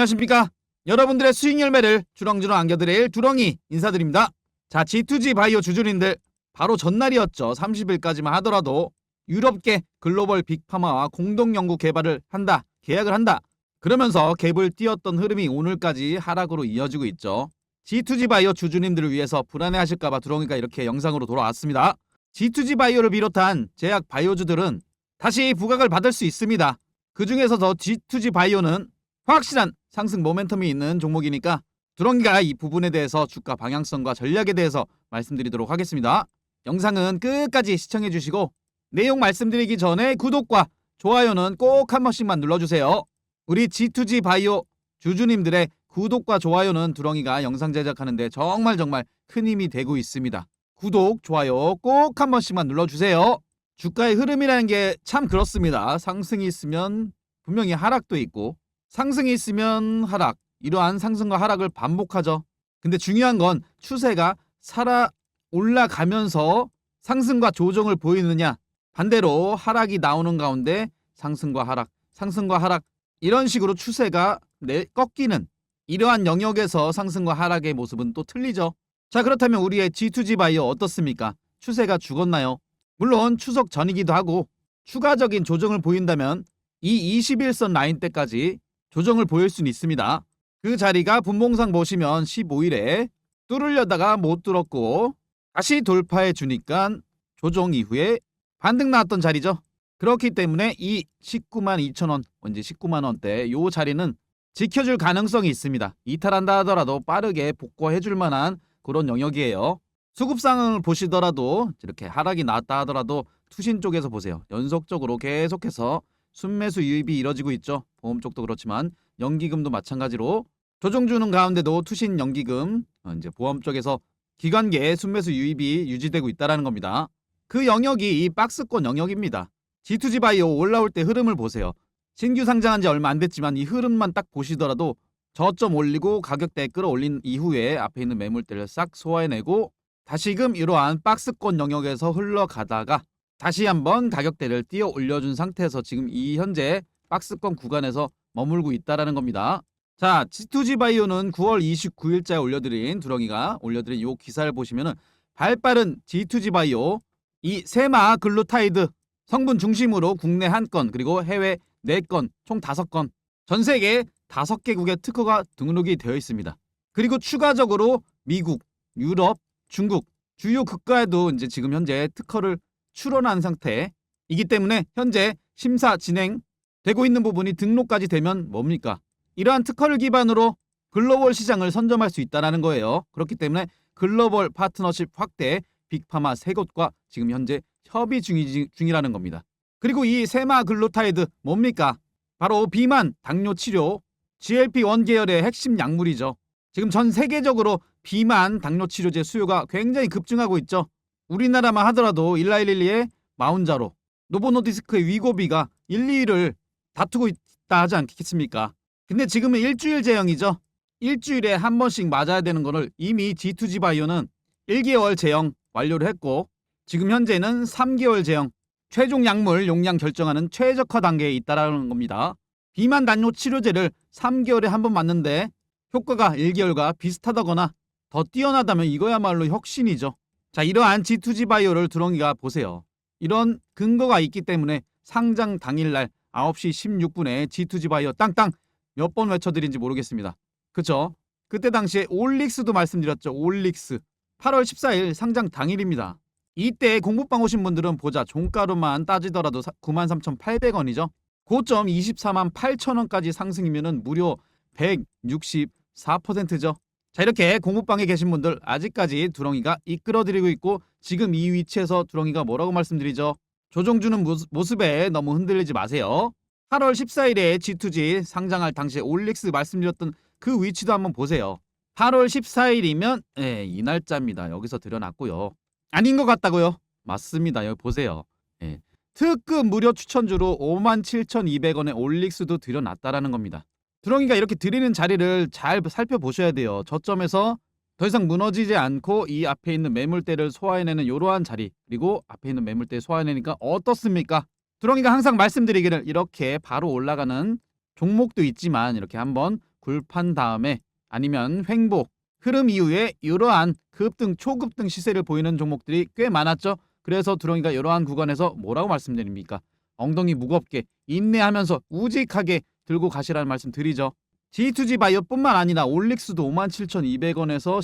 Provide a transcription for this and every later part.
안녕하십니까? 여러분들의 수익 열매를 주렁주렁 안겨드릴 두렁이 인사드립니다. 자, G2G 바이오 주주님들 바로 전날이었죠. 30일까지만 하더라도 유럽계 글로벌 빅파마와 공동 연구 개발을 한다. 계약을 한다. 그러면서 갭을 띄었던 흐름이 오늘까지 하락으로 이어지고 있죠. G2G 바이오 주주님들을 위해서 불안해하실까봐 두렁이가 이렇게 영상으로 돌아왔습니다. G2G 바이오를 비롯한 제약 바이오주들은 다시 부각을 받을 수 있습니다. 그 중에서도 G2G 바이오는 확실한 상승 모멘텀이 있는 종목이니까 두렁이가 이 부분에 대해서 주가 방향성과 전략에 대해서 말씀드리도록 하겠습니다. 영상은 끝까지 시청해 주시고 내용 말씀드리기 전에 구독과 좋아요는 꼭 한 번씩만 눌러주세요. 우리 G2G 바이오 주주님들의 구독과 좋아요는 두렁이가 영상 제작하는데 정말 정말 큰 힘이 되고 있습니다. 구독, 좋아요 꼭 한 번씩만 눌러주세요. 주가의 흐름이라는 게 참 그렇습니다. 상승이 있으면 분명히 하락도 있고 상승이 있으면 하락, 이러한 상승과 하락을 반복하죠. 근데 중요한 건 추세가 살아 올라가면서 상승과 조정을 보이느냐, 반대로 하락이 나오는 가운데 상승과 하락, 상승과 하락 이런 식으로 추세가 내 꺾이는 이러한 영역에서 상승과 하락의 모습은 또 틀리죠. 자, 그렇다면 우리의 G2G 바이오 어떻습니까? 추세가 죽었나요? 물론 추석 전이기도 하고 추가적인 조정을 보인다면 이 21선 라인 때까지 조정을 보일 수는 있습니다. 그 자리가 분봉상 보시면 15일에 뚫으려다가 못 뚫었고 다시 돌파해 주니까 조정 이후에 반등 나왔던 자리죠. 그렇기 때문에 이 19만 2천 원, 언제 19만 원대 요 자리는 지켜줄 가능성이 있습니다. 이탈한다 하더라도 빠르게 복구해 줄 만한 그런 영역이에요. 수급상을 보시더라도 이렇게 하락이 나왔다 하더라도 투신 쪽에서 보세요. 연속적으로 계속해서 순매수 유입이 이뤄지고 있죠. 보험 쪽도 그렇지만 연기금도 마찬가지로 조정 주는 가운데도 투신 연기금 어, 이제 보험 쪽에서 기관계 순매수 유입이 유지되고 있다라는 겁니다. 그 영역이 이 박스권 영역입니다. G2G 바이오 올라올 때 흐름을 보세요. 신규 상장한 지 얼마 안 됐지만 이 흐름만 딱 보시더라도 저점 올리고 가격대 끌어올린 이후에 앞에 있는 매물대를 싹 소화해내고 다시금 이러한 박스권 영역에서 흘러가다가 다시 한번 가격대를 띄어 올려준 상태에서 지금 이 현재 박스권 구간에서 머물고 있다라는 겁니다. 자, G2G 바이오는 9월 29일자에 올려드린 두렁이가 올려드린 요 기사를 보시면은 발빠른 G2G 바이오 이 세마 글루타이드 성분 중심으로 국내 한 건 그리고 해외 네 건 총 다섯 건 전 세계 다섯 개국의 특허가 등록이 되어 있습니다. 그리고 추가적으로 미국, 유럽, 중국 주요 국가에도 이제 지금 현재 특허를 출원한 상태이기 때문에 현재 심사 진행되고 있는 부분이 등록까지 되면 뭡니까? 이러한 특허를 기반으로 글로벌 시장을 선점할 수 있다는 거예요. 그렇기 때문에 글로벌 파트너십 확대 빅파마 세 곳과 지금 현재 협의 중이, 중이라는 겁니다. 그리고 이 세마 글루타이드 뭡니까? 바로 비만 당뇨 치료 GLP-1 계열의 핵심 약물이죠. 지금 전 세계적으로 비만 당뇨 치료제 수요가 굉장히 급증하고 있죠. 우리나라만 하더라도 1112의 마운자로, 노보노디스크의 위고비가 1, 2위를 다투고 있다 하지 않겠습니까? 근데 지금은 일주일 제형이죠. 일주일에 한 번씩 맞아야 되는 거를 이미 G2G 바이오는 1개월 제형 완료를 했고 지금 현재는 3개월 제형 최종 약물 용량 결정하는 최적화 단계에 있다라는 겁니다. 비만 당뇨 치료제를 3개월에 한 번 맞는데 효과가 1개월과 비슷하다거나 더 뛰어나다면 이거야말로 혁신이죠. 자, 이러한 G2G 바이오를 두렁이가 보세요. 이런 근거가 있기 때문에 상장 당일날 9시 16분에 G2G 바이오 땅땅 몇 번 외쳐드린지 모르겠습니다. 그쵸? 그때 당시에 올릭스도 말씀드렸죠. 올릭스. 8월 14일 상장 당일입니다. 이때 공부방 오신 분들은 보자 종가로만 따지더라도 93,800원이죠. 고점 24만 8천원까지 상승이면은 무려 164%죠. 자 이렇게 공부방에 계신 분들 아직까지 두렁이가 이끌어드리고 있고 지금 이 위치에서 두렁이가 뭐라고 말씀드리죠? 조정주는 모습에 너무 흔들리지 마세요. 8월 14일에 G2G 상장할 당시에 올릭스 말씀드렸던 그 위치도 한번 보세요. 8월 14일이면 예, 이 날짜입니다. 여기서 드려놨고요. 아닌 것 같다고요? 맞습니다. 여기 보세요. 예. 특급 무료 추천주로 57,200원의 올릭스도 드려놨다라는 겁니다. 두렁이가 이렇게 드리는 자리를 잘 살펴보셔야 돼요. 저점에서 더 이상 무너지지 않고 이 앞에 있는 매물대를 소화해내는 이러한 자리 그리고 앞에 있는 매물대 소화해내니까 어떻습니까? 두렁이가 항상 말씀드리기를 이렇게 바로 올라가는 종목도 있지만 이렇게 한번 굴판 다음에 아니면 횡보, 흐름 이후에 이러한 급등, 초급등 시세를 보이는 종목들이 꽤 많았죠. 그래서 두렁이가 이러한 구간에서 뭐라고 말씀드립니까? 엉덩이 무겁게 인내하면서 우직하게 들고 가시라는 말씀 드리죠. G2G 바이오뿐만 아니라 올릭스도 57,200원에서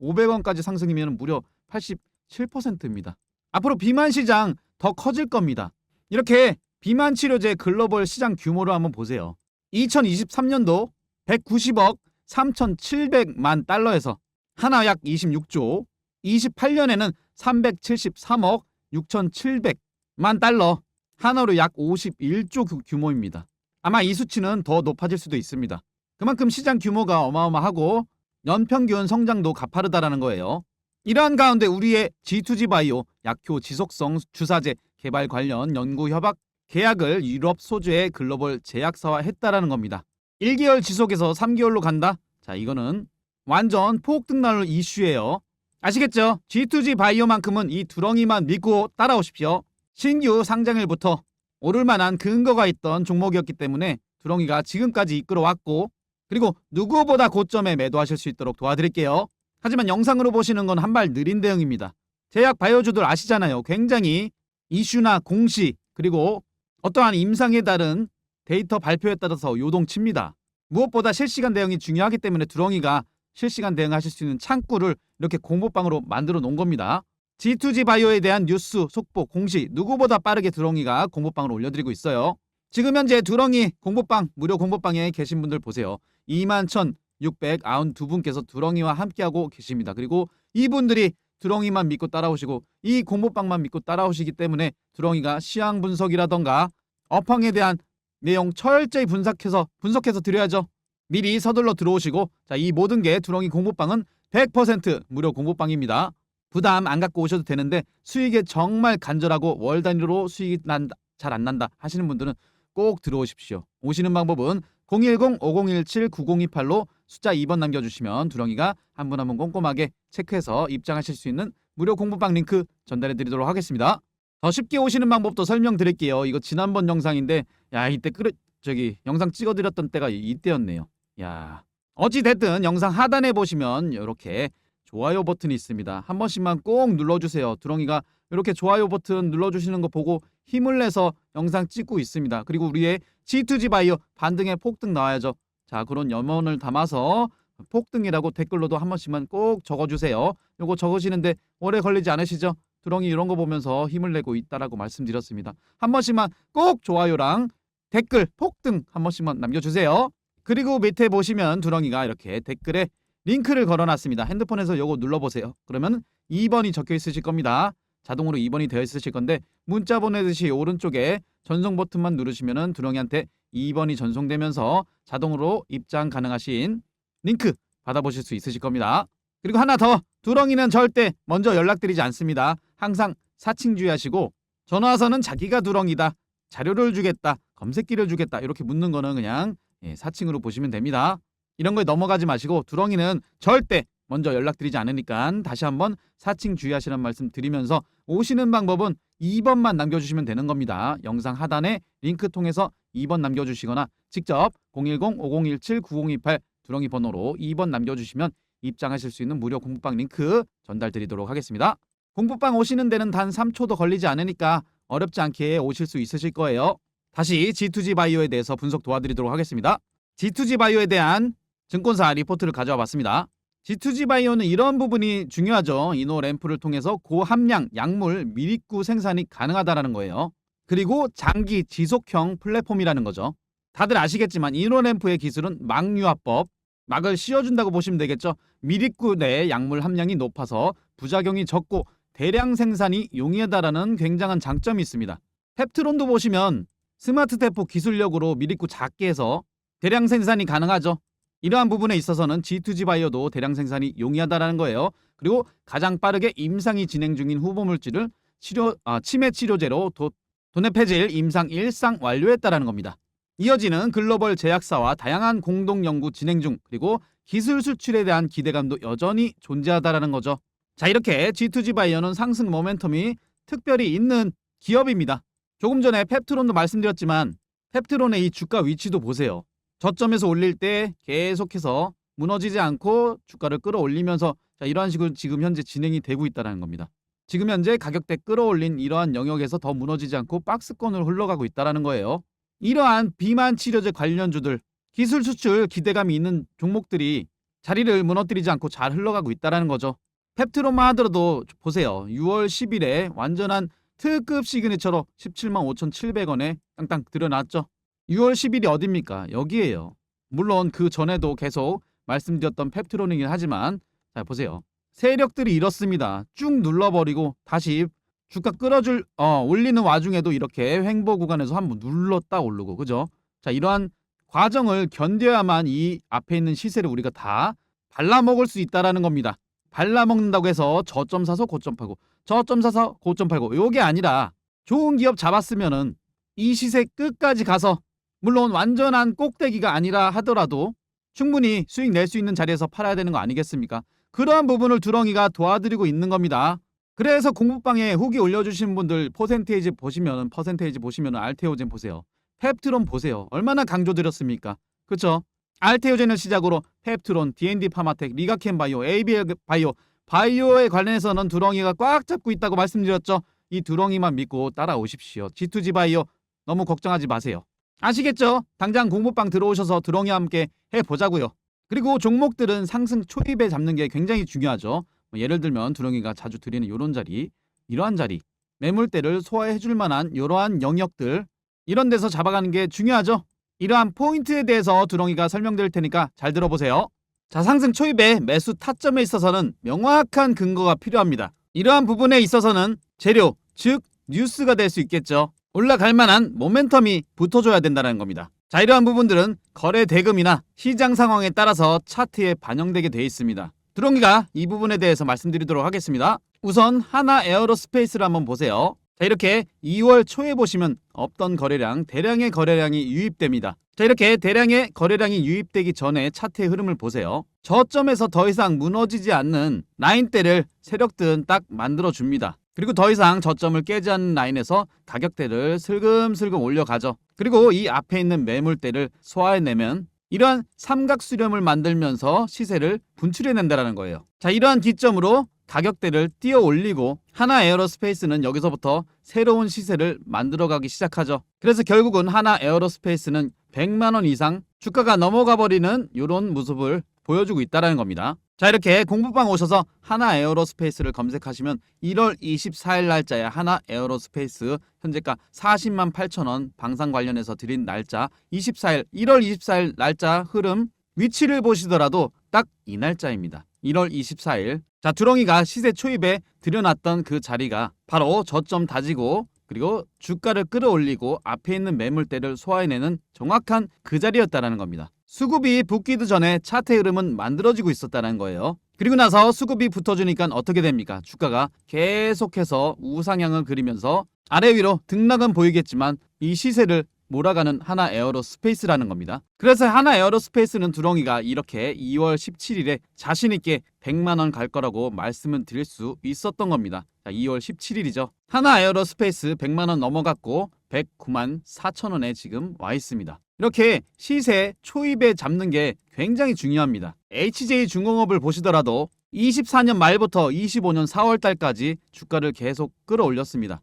107,500원까지 상승이면 무려 87%입니다. 앞으로 비만 시장 더 커질 겁니다. 이렇게 비만 치료제 글로벌 시장 규모를 한번 보세요. 2023년도 190억 3,700만 달러에서 하나 약 26조, 28년에는 373억 6,700만 달러, 하나로 약 51조 규- 규모입니다. 아마 이 수치는 더 높아질 수도 있습니다. 그만큼 시장 규모가 어마어마하고 연평균 성장도 가파르다라는 거예요. 이러한 가운데 우리의 G2G 바이오 약효 지속성 주사제 개발 관련 연구 협약 계약을 유럽 소주의 글로벌 제약사와 했다라는 겁니다. 1개월 지속에서 3개월로 간다? 자, 이거는 완전 폭등 날 이슈예요. 아시겠죠? G2G 바이오만큼은 이 두렁이만 믿고 따라오십시오. 신규 상장일부터 오를 만한 근거가 있던 종목이었기 때문에 두렁이가 지금까지 이끌어왔고 그리고 누구보다 고점에 매도하실 수 있도록 도와드릴게요. 하지만 영상으로 보시는 건 한 발 느린 대응입니다. 제약 바이오주들 아시잖아요. 굉장히 이슈나 공시 그리고 어떠한 임상에 따른 데이터 발표에 따라서 요동칩니다. 무엇보다 실시간 대응이 중요하기 때문에 두렁이가 실시간 대응하실 수 있는 창구를 이렇게 공모방으로 만들어 놓은 겁니다. G2G 바이오에 대한 뉴스, 속보, 공시 누구보다 빠르게 두렁이가 공모방으로 올려드리고 있어요. 지금 현재 두렁이 공모방 무료 공모방에 계신 분들 보세요. 21,692분께서 두렁이와 함께하고 계십니다. 그리고 이분들이 두렁이만 믿고 따라오시고 이 공모방만 믿고 따라오시기 때문에 두렁이가 시황 분석이라던가 업황에 대한 내용 철저히 분석해서 분석해서 드려야죠. 미리 서둘러 들어오시고 자 이 모든 게 두렁이 공모방은 100% 무료 공모방입니다. 부담 안 갖고 오셔도 되는데 수익에 정말 간절하고 월 단위로 수익이 난다 잘 안 난다 하시는 분들은 꼭 들어오십시오. 오시는 방법은 010-5017-9028로 숫자 2번 남겨주시면 두렁이가 한 분 한 분 꼼꼼하게 체크해서 입장하실 수 있는 무료 공부방 링크 전달해 드리도록 하겠습니다. 더 쉽게 오시는 방법도 설명드릴게요. 이거 지난번 영상인데 야 이때 끄르 저기 영상 찍어드렸던 때가 이- 이때였네요. 야 어찌 됐든 영상 하단에 보시면 이렇게 좋아요 버튼이 있습니다. 한 번씩만 꼭 눌러주세요. 두렁이가 이렇게 좋아요 버튼 눌러주시는 거 보고 힘을 내서 영상 찍고 있습니다. 그리고 우리의 G2G 바이오 반등의 폭등 나와야죠. 자 그런 염원을 담아서 폭등이라고 댓글로도 한 번씩만 꼭 적어주세요. 요거 적으시는데 오래 걸리지 않으시죠? 두렁이 이런 거 보면서 힘을 내고 있다라고 말씀드렸습니다. 한 번씩만 꼭 좋아요랑 댓글 폭등 한 번씩만 남겨주세요. 그리고 밑에 보시면 두렁이가 이렇게 댓글에 링크를 걸어놨습니다. 핸드폰에서 요거 눌러보세요. 그러면 2번이 적혀 있으실 겁니다. 자동으로 2번이 되어 있으실 건데 문자 보내듯이 오른쪽에 전송 버튼만 누르시면은 두렁이한테 2번이 전송되면서 자동으로 입장 가능하신 링크 받아보실 수 있으실 겁니다. 그리고 하나 더 두렁이는 절대 먼저 연락드리지 않습니다. 항상 사칭 주의하시고 전화 와서는 자기가 두렁이다. 자료를 주겠다. 검색기를 주겠다. 이렇게 묻는 거는 그냥 예, 사칭으로 보시면 됩니다. 이런 거에 넘어가지 마시고 두렁이는 절대 먼저 연락드리지 않으니까 다시 한번 사칭 주의하시는 말씀 드리면서 오시는 방법은 2번만 남겨주시면 되는 겁니다. 영상 하단에 링크 통해서 2번 남겨주시거나 직접 010-5017-9028 두렁이 번호로 2번 남겨주시면 입장하실 수 있는 무료 공부방 링크 전달 드리도록 하겠습니다. 공부방 오시는 데는 단 3초도 걸리지 않으니까 어렵지 않게 오실 수 있으실 거예요. 다시 G2G 바이오에 대해서 분석 도와드리도록 하겠습니다. G2G 바이오에 대한 증권사 리포트를 가져와 봤습니다. G2G 바이오는 이런 부분이 중요하죠. 이노 램프를 통해서 고함량 약물 미립구 생산이 가능하다라는 거예요. 그리고 장기 지속형 플랫폼이라는 거죠. 다들 아시겠지만 이노 램프의 기술은 막유화법, 막을 씌워준다고 보시면 되겠죠. 미립구 내 약물 함량이 높아서 부작용이 적고 대량 생산이 용이하다라는 굉장한 장점이 있습니다. 펩트론도 보시면 스마트 대포 기술력으로 미립구 작게 해서 대량 생산이 가능하죠. 이러한 부분에 있어서는 G2G 바이오도 대량 생산이 용이하다라는 거예요. 그리고 가장 빠르게 임상이 진행 중인 후보 물질을 치료 아, 치매 치료제로 도, 도내 폐질 임상 일상 완료했다라는 겁니다. 이어지는 글로벌 제약사와 다양한 공동 연구 진행 중 그리고 기술 수출에 대한 기대감도 여전히 존재하다라는 거죠. 자 이렇게 G2G 바이오는 상승 모멘텀이 특별히 있는 기업입니다. 조금 전에 펩트론도 말씀드렸지만 펩트론의 이 주가 위치도 보세요. 저점에서 올릴 때 계속해서 무너지지 않고 주가를 끌어올리면서 자, 이러한 식으로 지금 현재 진행이 되고 있다는 겁니다. 지금 현재 가격대 끌어올린 이러한 영역에서 더 무너지지 않고 박스권으로 흘러가고 있다는 거예요. 이러한 비만 치료제 관련주들 기술 수출 기대감이 있는 종목들이 자리를 무너뜨리지 않고 잘 흘러가고 있다는 거죠. 펩트론만 하더라도 보세요. 6월 10일에 완전한 특급 시그니처로 17만 5,700원에 땅땅 들여놨죠. 6월 10일이 어딥니까? 여기에요. 물론 그 전에도 계속 말씀드렸던 펩트론이긴 하지만 자 보세요. 세력들이 이렇습니다. 쭉 눌러버리고 다시 주가 끌어줄 어 올리는 와중에도 이렇게 횡보 구간에서 한번 눌렀다 오르고 그죠? 자 이러한 과정을 견뎌야만 이 앞에 있는 시세를 우리가 다 발라먹을 수 있다라는 겁니다. 발라먹는다고 해서 저점 사서 고점 팔고 저점 사서 고점 팔고 요게 아니라 좋은 기업 잡았으면은 이 시세 끝까지 가서 물론 완전한 꼭대기가 아니라 하더라도 충분히 수익 낼 수 있는 자리에서 팔아야 되는 거 아니겠습니까? 그러한 부분을 두렁이가 도와드리고 있는 겁니다. 그래서 공부방에 후기 올려주신 분들 퍼센테이지 보시면 퍼센테이지 보시면 알테오젠 보세요. 펩트론 보세요. 얼마나 강조드렸습니까? 그쵸? 알테오젠을 시작으로 펩트론, D&D 파마텍, 리가켄 바이오, ABL 바이오, 바이오에 관련해서는 두렁이가 꽉 잡고 있다고 말씀드렸죠. 이 두렁이만 믿고 따라오십시오. G2G 바이오 너무 걱정하지 마세요. 아시겠죠? 당장 공부방 들어오셔서 두렁이와 함께 해보자고요. 그리고 종목들은 상승 초입에 잡는 게 굉장히 중요하죠. 뭐 예를 들면 두렁이가 자주 드리는 이런 자리, 이러한 자리, 매물대를 소화해 줄 만한 이러한 영역들 이런 데서 잡아가는 게 중요하죠. 이러한 포인트에 대해서 두렁이가 설명드릴 테니까 잘 들어보세요. 자, 상승 초입에 매수 타점에 있어서는 명확한 근거가 필요합니다. 이러한 부분에 있어서는 재료, 즉 뉴스가 될 수 있겠죠. 올라갈 만한 모멘텀이 붙어줘야 된다는 겁니다. 자, 이러한 부분들은 거래 대금이나 시장 상황에 따라서 차트에 반영되게 돼 있습니다. 두렁이가 이 부분에 대해서 말씀드리도록 하겠습니다. 우선 하나 에어로스페이스를 한번 보세요. 자, 이렇게 2월 초에 보시면 없던 거래량, 대량의 거래량이 유입됩니다. 자, 이렇게 대량의 거래량이 유입되기 전에 차트의 흐름을 보세요. 저점에서 더 이상 무너지지 않는 라인대를 세력들은 딱 만들어 줍니다. 그리고 더 이상 저점을 깨지 않는 라인에서 가격대를 슬금슬금 올려가죠. 그리고 이 앞에 있는 매물대를 소화해내면 이러한 삼각 수렴을 만들면서 시세를 분출해낸다는 거예요. 자, 이러한 기점으로 가격대를 띄어 올리고 하나 에어로스페이스는 여기서부터 새로운 시세를 만들어가기 시작하죠. 그래서 결국은 하나 에어로스페이스는 100만 원 이상 주가가 넘어가 버리는 이런 모습을 보여주고 있다는 겁니다. 자 이렇게 공부방 오셔서 하나 에어로스페이스를 검색하시면 1월 24일 날짜에 하나 에어로스페이스 현재가 40만 8천 원 방산 관련해서 드린 날짜 24일 1월 24일 날짜 흐름 위치를 보시더라도 딱 이 날짜입니다. 1월 24일 자 두렁이가 시세 초입에 들여놨던 그 자리가 바로 저점 다지고 그리고 주가를 끌어올리고 앞에 있는 매물대를 소화해내는 정확한 그 자리였다라는 겁니다. 수급이 붙기도 전에 차트의 흐름은 만들어지고 있었다는 거예요. 그리고 나서 수급이 붙어주니까 어떻게 됩니까? 주가가 계속해서 우상향을 그리면서 아래 위로 등락은 보이겠지만 이 시세를 몰아가는 하나 에어로 스페이스라는 겁니다. 그래서 하나 에어로 스페이스는 두렁이가 이렇게 2월 17일에 자신있게 100만원 갈 거라고 말씀을 드릴 수 있었던 겁니다. 자, 2월 17일이죠. 하나 에어로 스페이스 100만원 넘어갔고 109만 4천원에 지금 와 있습니다. 이렇게 시세 초입에 잡는 게 굉장히 중요합니다. HJ 중공업을 보시더라도 24년 말부터 25년 4월 달까지 주가를 계속 끌어올렸습니다.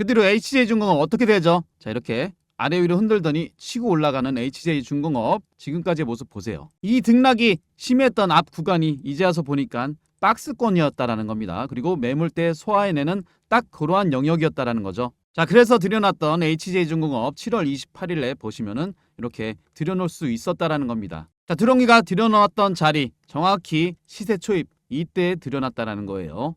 그대로 HJ중공업 어떻게 되죠? 자 이렇게 아래 위로 흔들더니 치고 올라가는 HJ중공업 지금까지의 모습 보세요. 이 등락이 심했던 앞 구간이 이제 와서 보니까 박스권이었다라는 겁니다. 그리고 매물대 소화해내는 딱 그러한 영역이었다라는 거죠. 자, 그래서 들여놨던 HJ중공업 7월 28일에 보시면은 이렇게 들여놓을 수 있었다라는 겁니다. 자, 드렁이가 들여놓았던 자리 정확히 시세 초입 이때 들여놨다라는 거예요.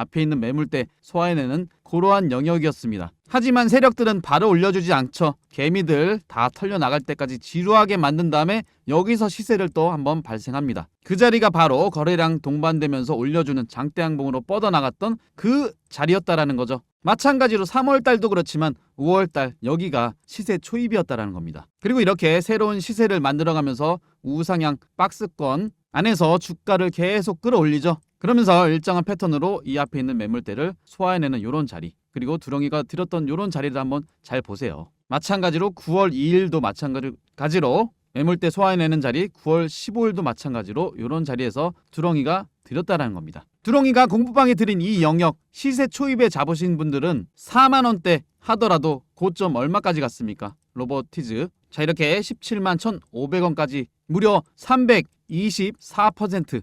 앞에 있는 매물대 소화해내는 그러한 영역이었습니다. 하지만 세력들은 바로 올려주지 않죠. 개미들 다 털려 나갈 때까지 지루하게 만든 다음에 여기서 시세를 또 한번 발생합니다. 그 자리가 바로 거래량 동반되면서 올려주는 장대양봉으로 뻗어나갔던 그 자리였다라는 거죠. 마찬가지로 3월 달도 그렇지만 5월 달 여기가 시세 초입이었다라는 겁니다. 그리고 이렇게 새로운 시세를 만들어가면서 우상향 박스권 안에서 주가를 계속 끌어올리죠. 그러면서 일정한 패턴으로 이 앞에 있는 매물대를 소화해내는 이런 자리 그리고 두렁이가 들었던 이런 자리를 한번 잘 보세요. 마찬가지로 9월 2일도 마찬가지로 매물대 소화해내는 자리 9월 15일도 마찬가지로 이런 자리에서 두렁이가 들였다라는 겁니다. 두렁이가 공부방에 들인 이 영역 시세 초입에 잡으신 분들은 4만 원대 하더라도 고점 얼마까지 갔습니까? 로버티즈 자 이렇게 17만 1,500원까지 무려 324%